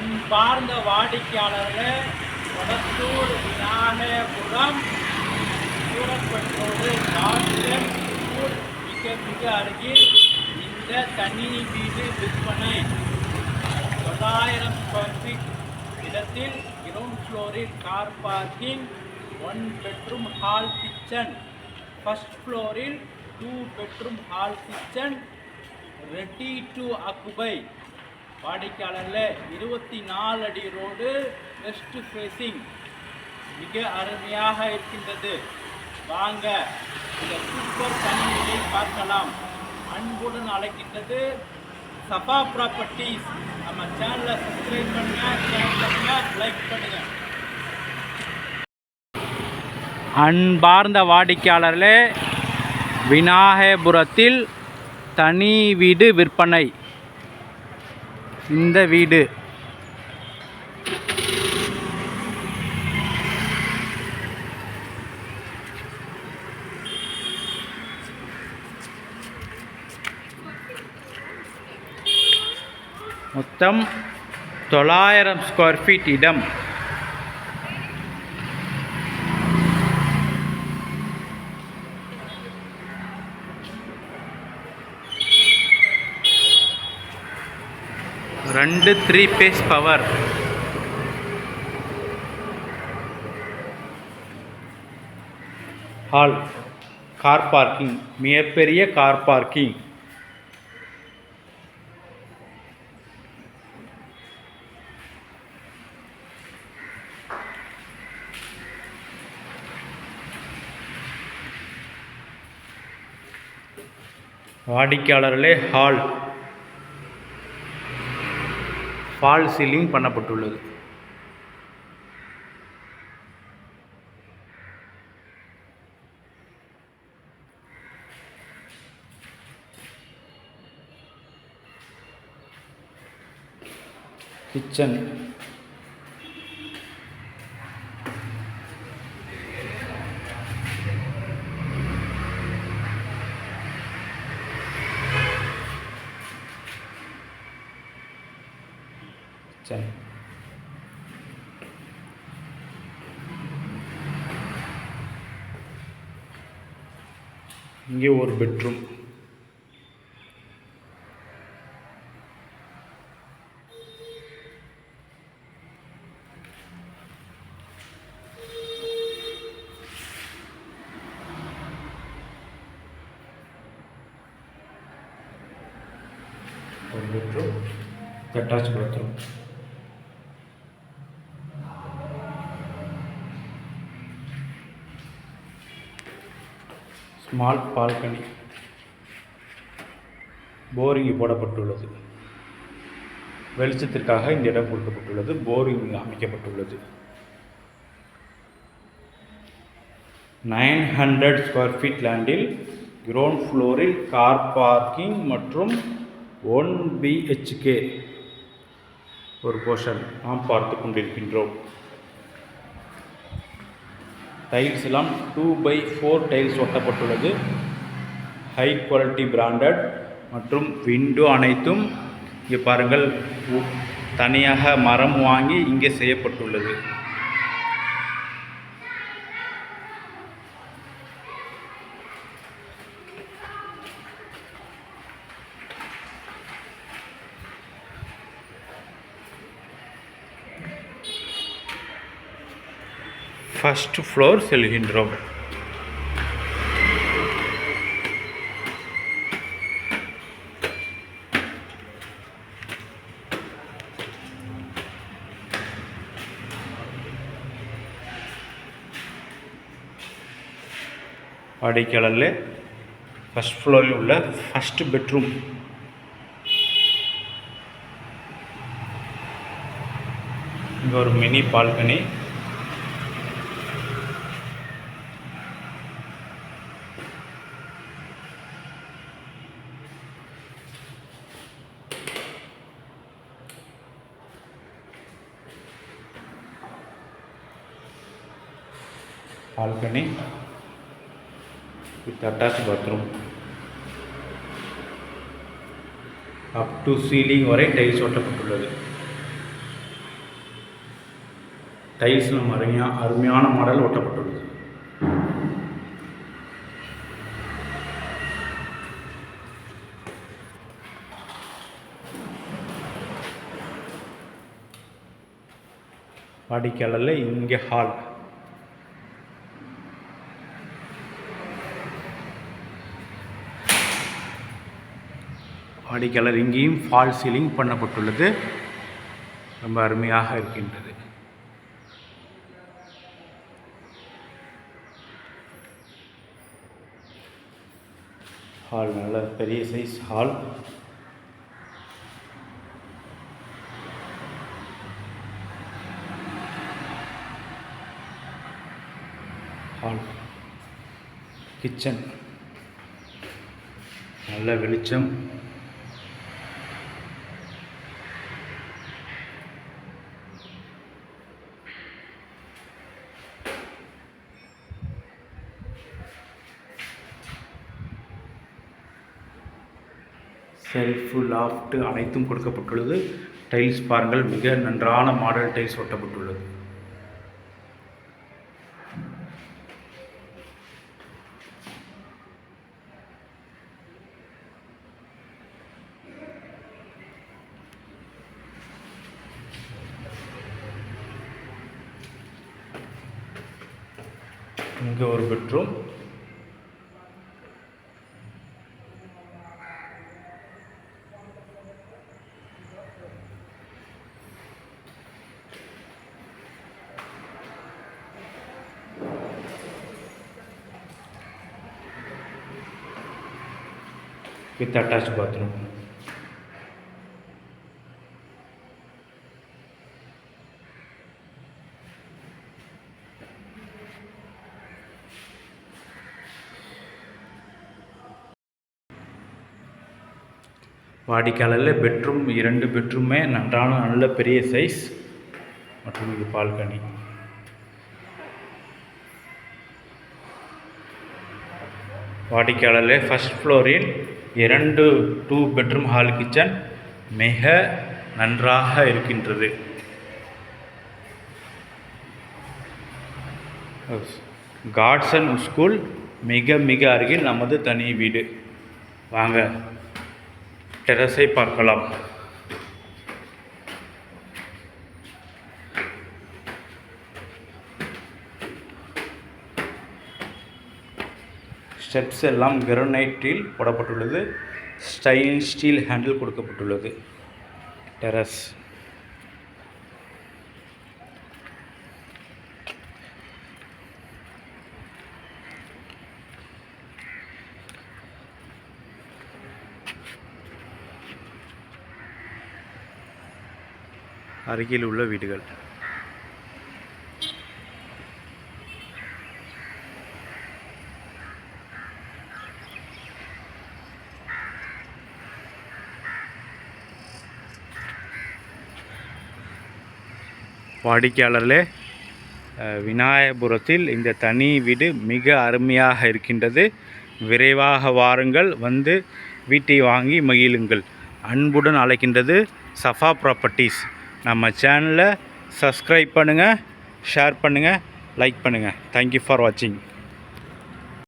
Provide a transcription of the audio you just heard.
அன்பார்ந்த வாடிக்கையாளர்களே கொளத்தூர் விநாயகபுரம் சூரப்பட்டோடு கார்டன் மிக மிக அருகில் இந்த தனி வீடு விற்பனை. தொள்ளாயிரம் ஸ்கொயர் ஃபீட் இடத்தில் கிரவுண்ட் ஃப்ளோரில் car parking one bedroom hall kitchen first ஃப்ளோரில் two bedroom hall kitchen ready to occupy வாடிக்கையாளரில் இருபத்தி நாலு அடி ரோடு வெஸ்ட் ஃபேஸிங் மிக அருமையாக இருக்கின்றது. வாங்க இந்த சூப்பர் தனியை பார்க்கலாம். அன்புடன் அழைக்கின்றது சபா ப்ராப்பர்ட்டிஸ் நம்ம சேனலை சப்ஸ்கிரைப் பண்ணுங்க ஷேர் பண்ணுங்க லைக் பண்ணுங்க. அன்பார்ந்த வாடிக்கையாளர்களே விநாயகபுரத்தில் தனி வீடு விற்பனை. இந்த வீடு. மொத்தம் தொள்ளாயிரம் ஸ்கொயர் ஃபீட் இடம். ரெண்டு three phase power hall car parking மிகப்பெரிய கார் பார்க்கிங் வாடிக்கையாளர்களே ஹால் ஃபால் சீலிங் பண்ணப்பட்டுள்ளது. கிச்சன் கிச்சன் இங்கே ஒரு பெட்ரூம் ஒரு bedroom attach bathroom small balcony boring போடப்பட்டுள்ளது. வெளிச்சத்திற்காக இந்த இடம் கொடுக்கப்பட்டுள்ளது. போரிங் அமைக்கப்பட்டுள்ளது. நைன் ஹண்ட்ரட் ஸ்கொயர் ஃபீட் லேண்டில் கிரவுண்ட் ஃப்ளோரில் கார் பார்க்கிங் மற்றும் ஒன் பிஹெச்கே ஒரு போர்ஷன் நாம் பார்த்து கொண்டிருக்கின்றோம். டைல்ஸ் எல்லாம் டூ பை ஃபோர் டைல்ஸ் ஒட்டப்பட்டுள்ளது. ஹை குவாலிட்டி பிராண்டட் மற்றும் விண்டோ அனைத்தும் இங்கே பாருங்கள் உ- தனியாக மரம் வாங்கி இங்கே செய்யப்பட்டுள்ளது. ஃபர்ஸ்ட் ஃப்ளோர் செல்கின்றோம் வாடிக்கையாளரில் ஃபஸ்ட் ஃப்ளோரில் உள்ள ஃபஸ்ட் பெட்ரூம் இங்கே ஒரு mini balcony balcony with attach bathroom up to ceiling வரை டைல்ஸ் ஒட்டப்பட்டுள்ளது. நம்ம அருமையாக அருமையான மாடல் ஒட்டப்பட்டுள்ளது. வாடிக்கையாளரில் இங்கே ஹால் வாடிக்கையாளர் இங்கேயும் ஃபால் சீலிங் பண்ணப்பட்டுள்ளது. ரொம்ப அருமையாக இருக்கின்றது. ஹால் நல்ல பெரிய சைஸ் ஹால் ஹால் கிச்சன் நல்ல வெளிச்சம். செல்ஃபு லாஃப்ட் அனைத்தும் கொடுக்கப்பட்டுள்ளது. டைல்ஸ் பாருங்கள் மிக நன்றான மாடல் டைல்ஸ் ஒட்டப்பட்டுள்ளது. இங்கே ஒரு பெட்ரூம். With attached bathroom. வாடிக்கையாளரில் பெட்ரூம் இரண்டு பெட்ரூமே நன்றான நல்ல பெரிய சைஸ் மற்றும் இது பால்கனி வாடிக்கையாளரில் ஃபஸ்ட் ஃப்ளோரில் இரண்டு டூ பெட்ரூம் ஹால் கிச்சன் மிக நன்றாக இருக்கின்றது. காட்சன் ஸ்கூல் மிக மிக அருகில் நமது தனி வீடு. வாங்க டெரஸை பார்க்கலாம். ஸ்டெப்ஸ் எல்லாம் கிரனைட்டில் போடப்பட்டுள்ளது. ஸ்டைல் ஸ்டீல் ஹேண்டில் கொடுக்கப்பட்டுள்ளது. டெரஸ். அருகில் உள்ள வீடுகள். வாடிக்கையாளர்களே விநாயகபுரத்தில் இந்த தனி வீடு மிக அருமையாக இருக்கின்றது. விரைவாக வாருங்கள் வந்து வீட்டை வாங்கி மகிழுங்கள். அன்புடன் அழைக்கின்றது சஃபா ப்ராப்பர்ட்டிஸ் நம்ம சேனலை சப்ஸ்கிரைப் பண்ணுங்கள் ஷேர் பண்ணுங்கள் லைக் பண்ணுங்கள் தேங்க்யூ ஃபார் வாட்சிங்